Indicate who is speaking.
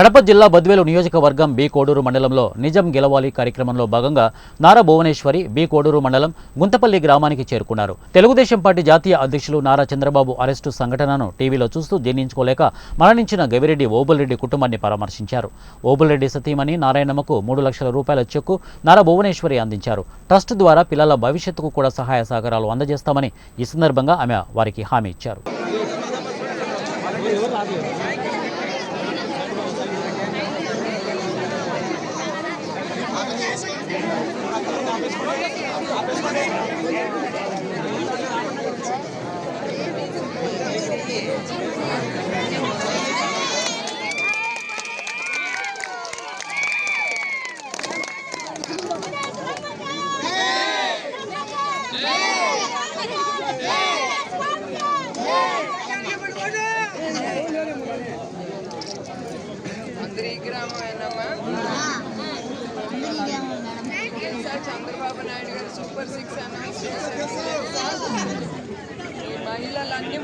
Speaker 1: కడప జిల్లా బద్వేలు నియోజకవర్గం బి కోడూరు మండలంలో నిజం గెలవాలి కార్యక్రమంలో భాగంగా నారా భువనేశ్వరి బి కోడూరు మండలం గుంతపల్లి గ్రామానికి చేరుకున్నారు. తెలుగుదేశం పార్టీ జాతీయ అధ్యక్షులు నారా చంద్రబాబు అరెస్టు సంఘటనను టీవీలో చూస్తూ జీర్ణించుకోలేక మరణించిన గవిరెడ్డి ఓబుల్రెడ్డి కుటుంబాన్ని పరామర్శించారు. ఓబుల్రెడ్డి సతీమణి నారాయణమ్మకు మూడు లక్షల రూపాయల చెక్కు నారా భువనేశ్వరి అందించారు. ట్రస్ట్ ద్వారా పిల్లల భవిష్యత్తుకు కూడా సహాయ సహకారాలు అందజేస్తామని ఈ సందర్భంగా ఆమె వారికి హామీ ఇచ్చారు.
Speaker 2: అందరి గ్రామమేనమ్మా ఈసారి చంద్రబాబు నాయుడు గారు సూపర్ సిక్స్ అనౌన్స్ చేశారు మహిళలన్నీ